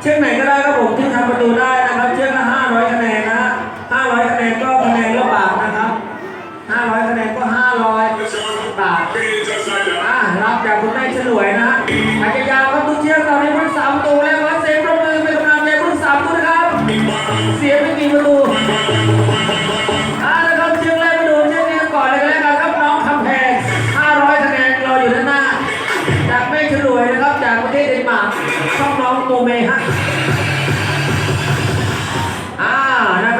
เชือกไหนก็ได้ครับผมที่ทำประตูได้นะครับเชือกละ500คะแนนนะ500คะแนนก็คะแนนละบาทนะครับ500คะแนนก็500บาทอะรับจากคุณนายฉลวยนะอาจจะยาวครับทุกเชือกตอนนี้ผู้สามประตูแล้วครับเซฟประมือเป็นกำลังใจผู้สามประตูนะครับเสียไม่กี่ประตูอะนะครับเชือกแรกมาดูเชือกนี้ก่อนเลยก็แล้วกันครับน้องคำแพง500คะแนนรออยู่ด้านหน้าจากแม่ฉลวยนะครับจากประเทศเดนมาร์ก โมเมฮะอ่านะครับ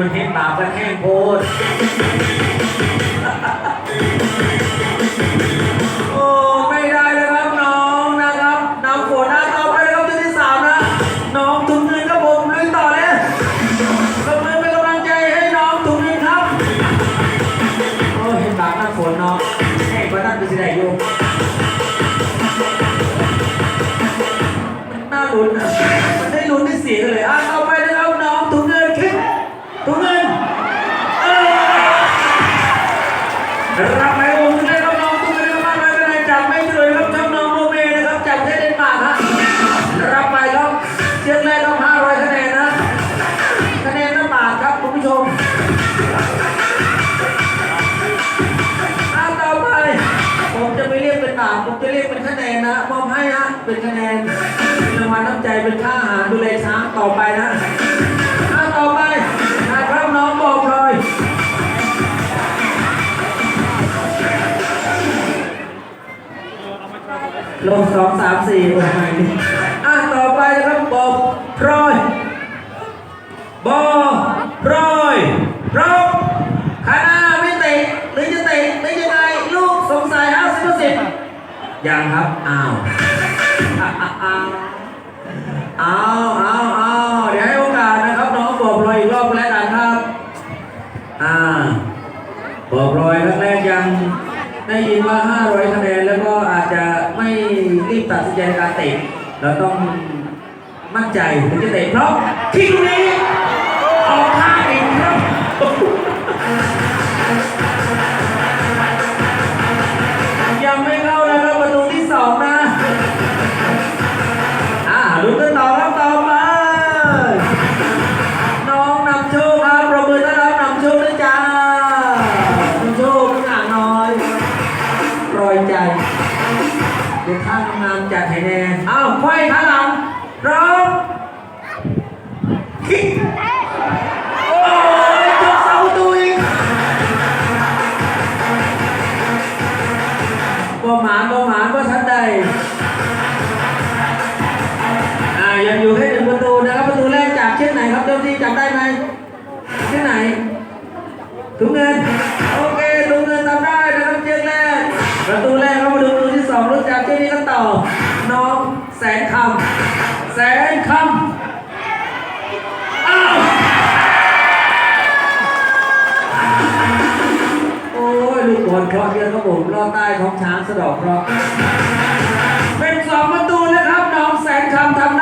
มันเห็นตากันแห้งโพดโอ้ไม่ได้เลยครับน้องนะครับน้ำฝนนะต่อไปเลยครับจุดที่สามนะน้องถุงเงินครับผมลุยต่อเลยกำลังเป็นกำลังใจให้น้องถุงเงินครับโอ้เห็นปากน้ำฝนเนาะให้งกว่านั่นเป็นสิได้อยู่มันน่าลุ้นอะมันได้ลุ้นได้เสียเลยอะ เป็นคะแนนเป็นรางวัลน้ำใจเป็นค่าอาหารดูแลช้างต่อไปนะเอาต่อไปนะครับน้องบอกเลยลงสองสามสี่โอ้ยอะต่อไปนะครับบอพรอยบอพรอยพร้อมขาหน้าไม่เตะหรือจะเตะหรือยังไงลูกสงสัยห้าสิบเปอร์เซ็นต์ยังครับ อ้าว อะอะอะอ้าวอ้าวอ้าเดี๋ยวให้โอกาสนะครับน้องบอพรอยอีกรอบแล้วกันครับ อ่าบอกรอยแรกยังได้ยินว่า 500คะแนนแล้วก็อาจจะไม่รีบตัดสินใจการเตะเราต้องมั่นใจถึงจะเตะเพราะคิกนี้ออกข้างอีกครับ ครับเจ้าที่จำได้ไหมเช่ไหนถุงเงินโอเคถุงเงินจำได้นะครับเช่นแรกประตูแรกครับมาดูประตูที่สองรู้จักเช่นนี้กันต่อน้องแสนคำแสนคำอ้าวโอ้ยลูกบอลเพราะเยอะครับผมลอดใต้ท้องช้างสะดอกเคราะห์เป็นสองประตูนะครับน้องแสนคำทำได้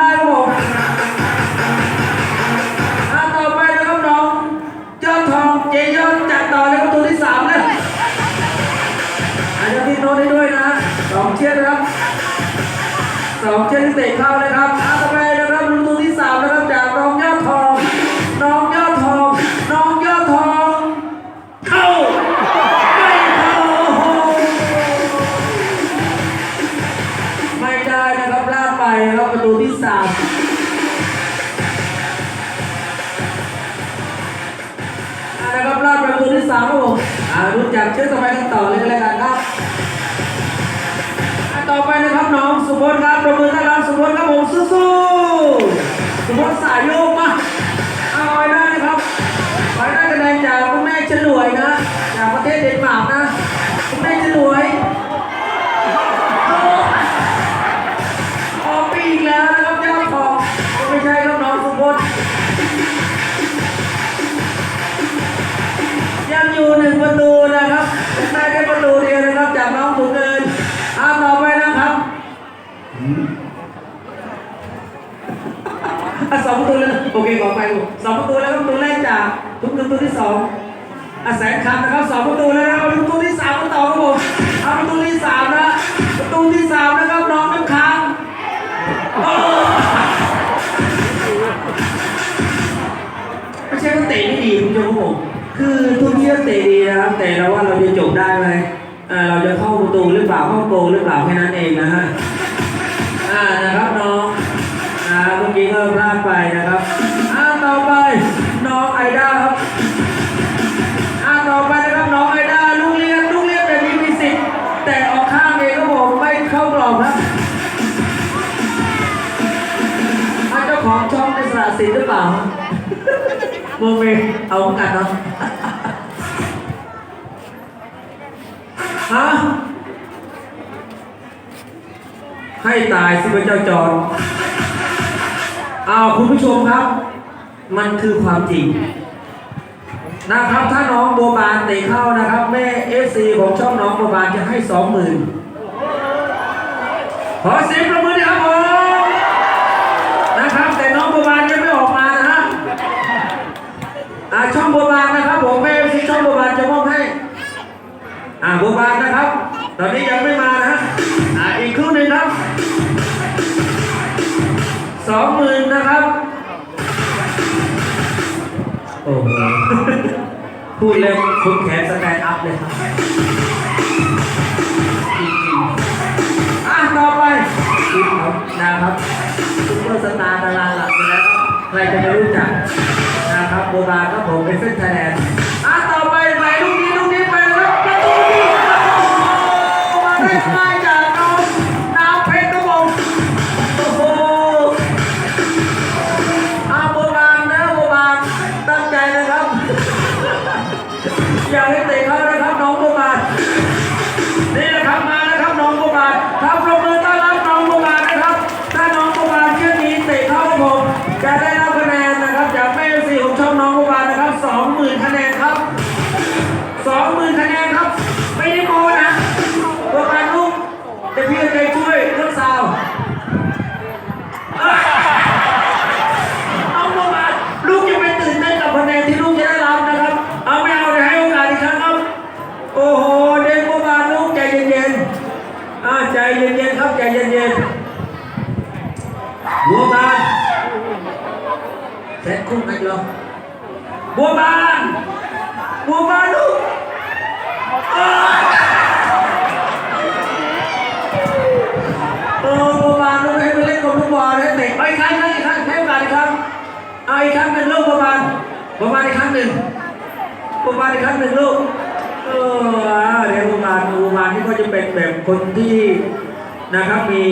เชือกนะครับสองเชือกที่เตะเข้านะครับ จน์สายโยกมาเอาไว้ได้นะครับไว้ได้คะแนนจากคุณแม่ฉลวยนะจากประเทศเดนมาร์กนะ อะสองประตูแล้วโอเคขอไปสองประตูแล้วก็ประตูแรกจากทุกประตูที่สองอะแสนคำนะครับสองประตูแล้วนะครับประตูที่สามมาต่อครับผมเอาประตูที่สามนะประตูที่สามนะครับน้องน้ำค้างไม่ใช่ว่าเตะไม่ดีคุณผู้ชมครับผมคือทุกที่เตะดีนะครับแต่เราว่าเราจะจบได้ไหมเอ่อเราจะเข้าประตูหรือเปล่าเข้าโกหรือเปล่าแค่นั้นเองนะฮะอ่า เปล่าโมเมเอาเหมือนกันเนาะฮะให้ตายสิพระเจ้าจอดเอาคุณผู้ชมครับ มันคือความจริง นะครับถ้าน้องโบบานเตะเข้านะครับ แม่เอซีของช่องน้องโบบานจะให้สองหมื่นขอเสียงประมือด้วยครับผมนะครับ แต่น้องโบบานยังไม่ออกมานะฮะ อ่าช่องบัวบานนะครับผมแม่ที่ช่องบัวบานจะมอบให้อ่าบัวบานนะครับ ตอนนี้ยังไม่มานะฮะอ่าอีกครู่หนึ่งครับสองหมื่นนะครับโอ้โหพูดเร็วคุณแขนสแตนด์อัพเลยครับอะต่อไปคลิปครับนะครับซุปเปอร์สตาร์ดาราหลักอยู่แล้วครับใครจะไม่รู้จัก ครับโบราณครับผมเป็นเส้นไทยแลนด์ เหรอบัวบานบัวบานลูกอ้าวเออบัวบานลูกให้ไปเล่นกับลูกบอลให้เตะไปอีกครั้งอีกครั้งให้โอกาสอีกครั้งเอาอีกครั้งหนึ่งลูกบัวบานบัวบานอีกครั้งหนึ่งประมาณอีกครั้งหนึ่งลูกเออเดี๋ยวประมาณประมาณนี้ก็จะเป็นแบบคนที่นะครับมี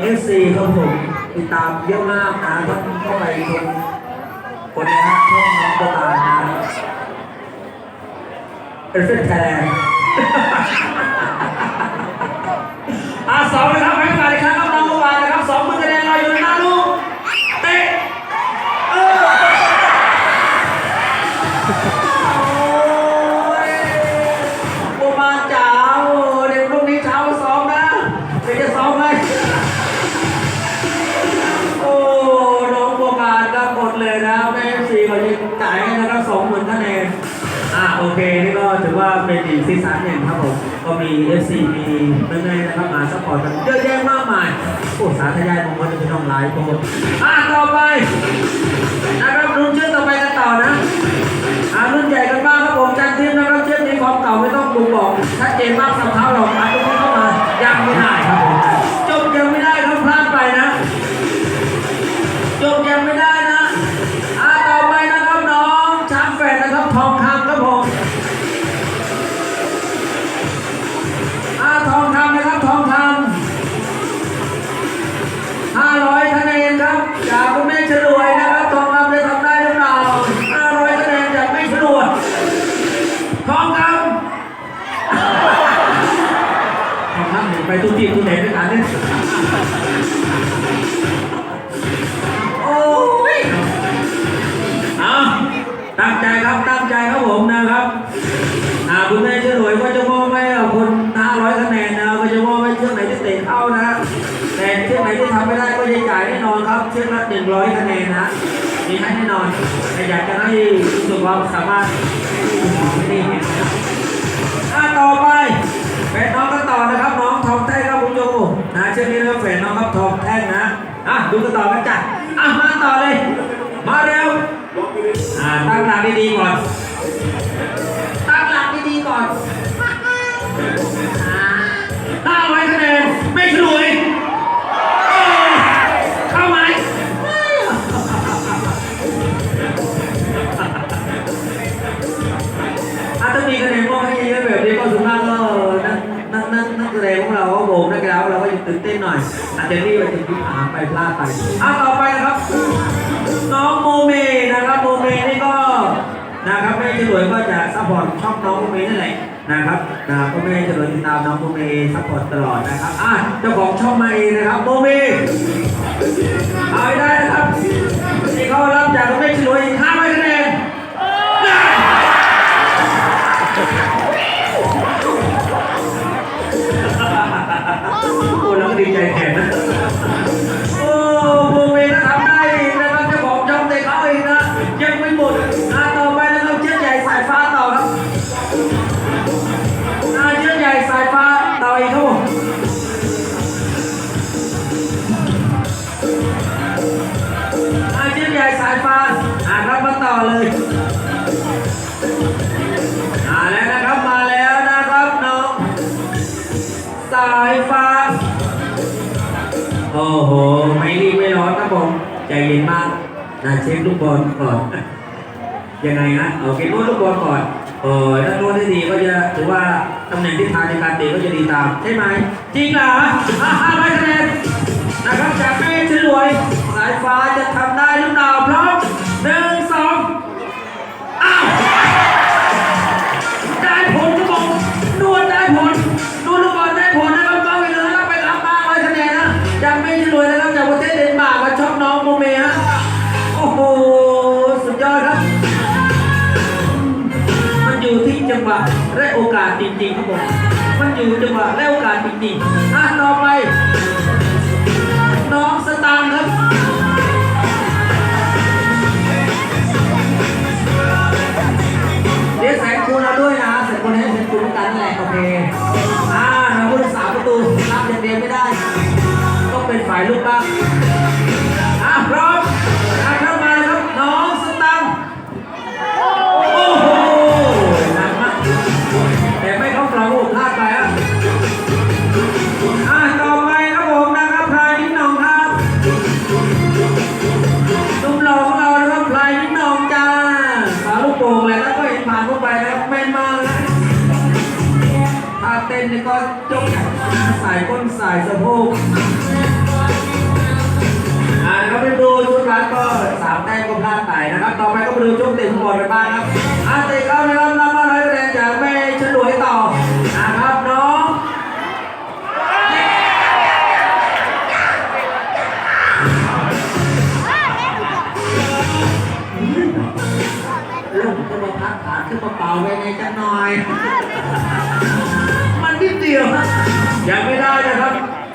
เอฟซีครับผมติดตามเยอะมากนะท่านเข้าไปชม เป็ โอเคนี่ก็ถือว่าเป็นอีกซีซั่นหนึ่งครับผมก็มี FC มีแม่ๆนะครับมาซัพพอร์ตกันเยอะแยะมากมายโอ้สาธยายมงคลจะเป็นน้องไลฟ์โปรอ่าต่อไปนะครับรุ่นชื่อต่อไปกันต่อนะอ่ารุ่นใหญ่กันบ้างครับผมจันทิพย์นะครับเชือกนี้ความเก่าไม่ต้องบ่งบอกชัดเจนมากสำเท้าหรอกอันตรงนี้เข้ามายังไม่ได้ค ทุกที่ทุกแดนด้วยกันเนี่ยโอ้ยเอาตั้งใจครับตั้งใจครับผมนะครับอ่าคุณแม่เชื่อหน่วยก็จะมอบให้กับคน500คะแนนนะก็จะมอบให้เชือกไหนที่เตะเข้านะแต่เชือกไหนที่ทำไม่ได้ก็จะจ่ายแน่นอนครับเชือกละ100คะแนนนะมีให้แน่นอนแต่อยากจะให้สึกความสามารถนี่อ่าต่อไปแฟน ดูกันต่อกันจ้ะอะมาต่อเลย มาเร็วอ่าตั้งหลักดีๆก่อน ตั้งหลักดีๆก่อนห้าร้อยคะแนนไม่ฉลุ นเต้นหน่อย อาจจะรีบไปถึงที่ถามไปพลาดไปอะต่อไปนะครับ น้องโมเมนะครับโมเมนี่ก็นะครับแม่ฉลวยก็จะซัพพอร์ตช่องน้องโมเมนั่นแหละนะครับนะก็แม่ฉลวยติดตามน้องโมเมซัพพอร์ตตลอดนะครับอะเจ้าของช่องมาเองนะครับโมเมเอาให้ได้นะครับที่เขารับจากแม่ฉลวยอีกห้า เลยอ่าแล้วนะครับมาแล้วนะครับน้องสายฟ้า โอ้โห ไม่รีบไม่ร้อนครับผม ใจเย็นมากนะเช็คลูกบอลก่อนยังไงฮะโอเคนวดลูกบอลก่อนเออถ้านวดได้ดีก็จะถือว่าตำแหน่งทิศทางในการเตะก็จะดีตามใช่ไหมจริงเหรอห้าห้าร้อยคะแนนนะครับจากแม่ฉลวย สายฟ้าจะทำได้หรือเปล่าพร้อม จริงๆครับผมมันอยู่จังหวะและโอกาสจริงๆอะต่อไป น้องสตางค์ครับเดี๋ยวแสงคุณเอาด้วยนะแสงคุณให้แสงคุณกันแหละโอเคอ่าเราผู้รักษาประตูรับเดียวไม่ได้ ต้องเป็นฝ่ายลูกบ้าง นนี่ก็จกใส่ก้นใส่สะโพกอ่าก็ไปดูชุดรัดก็สามแต้มก็พลาดไปนะครับ ต่อไปก็ไปดูชุดเตะฟุตบอลไปบ้างครับอ่าเตะเข้านะครับรับมาร้อยคะแนนจากแม่ฉลวยต่อนะครับน้องลงขึ้นมาพักขาขึ้นมาเป่าไปในจังหน่อย ยังไม่ได้นะครับ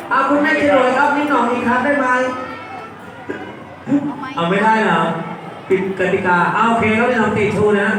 เอาคุณแม่ฉลวยครับนี่หน่องอีกครั้งได้ไหมเอาไม่ได้เหรอผิดกติกาเอาโอเคเขาจะทำติดชูนะ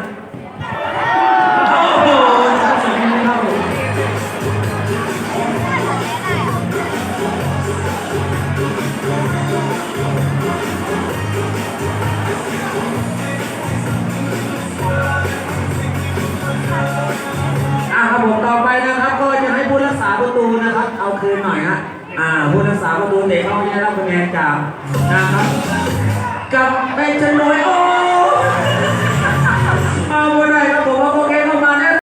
ป